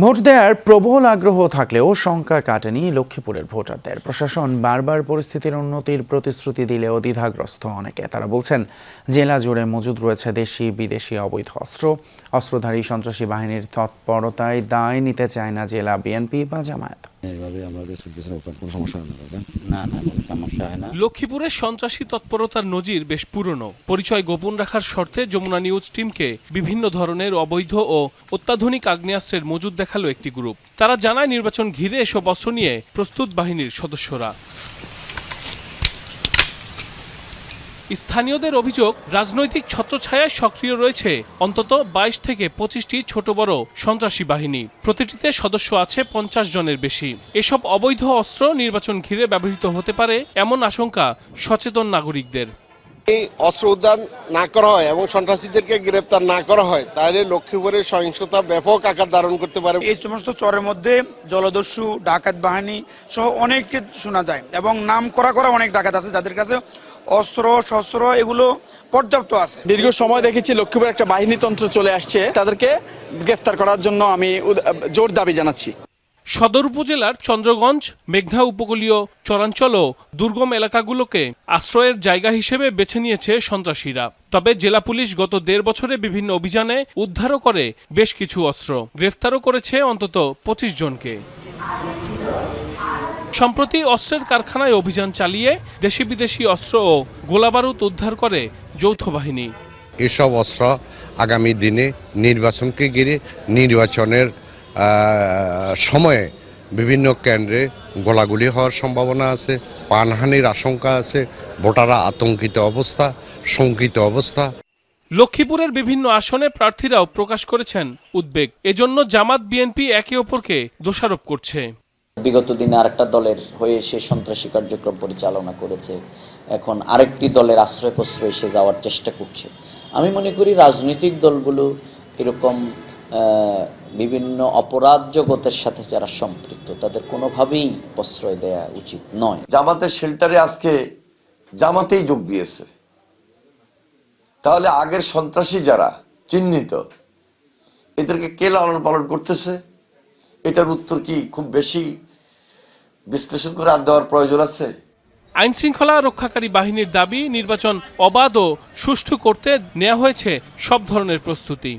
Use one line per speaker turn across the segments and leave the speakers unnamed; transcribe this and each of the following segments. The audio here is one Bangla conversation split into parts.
ভোট দেওয়ার প্রবল আগ্রহ থাকলেও শঙ্কা কাটেনি লক্ষ্মীপুরের ভোটারদের। প্রশাসন বারবার পরিস্থিতির উন্নতির প্রতিশ্রুতি দিলেও দ্বিধাগ্রস্ত অনেকে। তারা বলছেন, জেলা জুড়ে মজুদ রয়েছে দেশি, বিদেশি অবৈধ অস্ত্র। অস্ত্রধারী সন্ত্রাসী বাহিনীর তৎপরতায় দায় নিতে চায় না জেলা বিএনপি বা জামায়াত।
এইভাবে আমাদের চলতেছে ওখানে কোনো সমস্যা হয় না দাদা।
না না কোনো সমস্যা হয় না।
লক্ষ্মীপুরের সন্ত্রাসী তৎপরতার নজির বেশ পুরনো। পরিচয় গোপন রাখার শর্তে যমুনা নিউজ টিমকে বিভিন্ন ধরনের অবৈধ ও অত্যাধুনিক আগ্নেয়াস্ত্রের মজুদ দেখাল একটি গ্রুপ। তারা জানায় নির্বাচন ঘিরে এসব অস্ত্র নিয়ে প্রস্তুত বাহিনীর সদস্যরা। স্থানীয়দের অভিযোগ, রাজনৈতিক ছত্রছায়ায় সক্রিয় রয়েছে অন্তত বাইশ থেকে পঁচিশটি ছোট বড় সন্ত্রাসী বাহিনী। প্রতিটিতে সদস্য আছে পঞ্চাশ জনের বেশি। এসব অবৈধ অস্ত্র নির্বাচন ঘিরে ব্যবহৃত হতে পারে এমন আশঙ্কা সচেতন নাগরিকদের।
এই অস্ত্র উদ্ধার না করা হয় এবং সন্ত্রাসীদেরকে গ্রেপ্তার না করা হয় তাহলে লক্ষ্মীপুরের সহিংসতা ব্যাপক আকার ধারণ করতে পারে।
এই সমস্ত চরের মধ্যে জলদস্যু ডাকাত বাহিনী সহ অনেককে শোনা যায় এবং নাম করা করা অনেক ডাকাত আছে যাদের কাছে অস্ত্র শস্ত্র এগুলো পর্যাপ্ত আছে।
দীর্ঘ সময় দেখেছি লক্ষ্মীপুর একটা বাহিনীতন্ত্র চলে আসছে। তাদেরকে গ্রেফতার করার জন্য আমি জোর দাবি জানাচ্ছি।
সদর উপজেলার চন্দ্রগঞ্জ, মেঘনা উপকূলীয় চরাঞ্চল ও দুর্গম এলাকাগুলোকে আশ্রয়ের জায়গা হিসেবে বেছে নিয়েছে সন্ত্রাসীরা। তবে জেলা পুলিশ গত দেড় বছরে বিভিন্ন অভিযানে উদ্ধারও করে বেশ কিছু অস্ত্র। গ্রেফতারও করেছে অন্তত পঁচিশ জনকে। সম্প্রতি অস্ত্রের কারখানায় অভিযান চালিয়ে দেশি বিদেশি অস্ত্র ও গোলাবারুদ উদ্ধার করে যৌথ বাহিনী।
এসব অস্ত্র আগামী দিনে নির্বাচনকে ঘিরে নির্বাচনের সময়ে বিভিন্ন কেন্দ্রে গোলাগুলি হওয়ার সম্ভাবনা আছে প্রাণহানির আশঙ্কা আছে ভোটাররা আতঙ্কিত অবস্থা শঙ্কিত অবস্থা।
লক্ষ্মীপুরের বিভিন্ন আসনে প্রার্থীরাও প্রকাশ করেছেন উদ্বেগ। এজন্য জামাত বিএনপি একে অপরকে দোষারোপ করছে।
বিগত দিনে আরেকটা দলের হয়ে সে সন্ত্রাসী কার্যক্রম পরিচালনা করেছে। এখন আরেকটি দলের আশ্রয় প্রশ্রয় সে যাওয়ার চেষ্টা করছে। আমি মনে করি রাজনৈতিক দলগুলো এরকম আহ, বিভিন্ন অপরাধ জগতের সাথে যারা সম্পৃক্ত তাদের কোনোভাবেই প্রশ্রয় দেওয়া উচিত নয়।
জামাতের শেল্টারে আজকে জামাতেই যোগ দিয়েছে। তাহলে আগের সন্ত্রাসী যারা চিহ্নিত এদেরকে কে লালন পালন করতেছে? এটার উত্তর কি খুব বেশি বিশ্লেষণ করে আর দেওয়ার প্রয়োজন আছে?
আইন শৃঙ্খলা রক্ষাকারী বাহিনীর দাবি নির্বাচন অবাধ ও সুষ্ঠু করতে নেওয়া হয়েছে সব ধরনের প্রস্তুতি।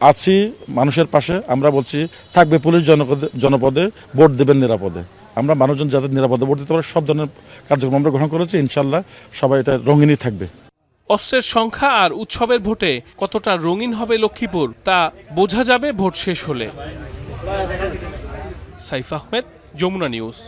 আছি, মানুষের পাশে, আমরা বলছি, থাকবে পুলিশ জনপদে জনপদে, ভোট দেবেন নিরাপদে। আমরা মানুষজন যাতে নিরাপদে ভোট দিতে পারে, সব ধরনের কার্যক্রম আমরা গ্রহণ করেছি ইনশাল্লাহ সবাই এটা রঙিনই থাকবে।
অস্ত্রের সংখ্যা আর উৎসবের ভোটে কতটা রঙিন হবে লক্ষ্মীপুর, তা বোঝা যাবে ভোট শেষ হলে। সাইফ আহমেদ, যমুনা নিউজ।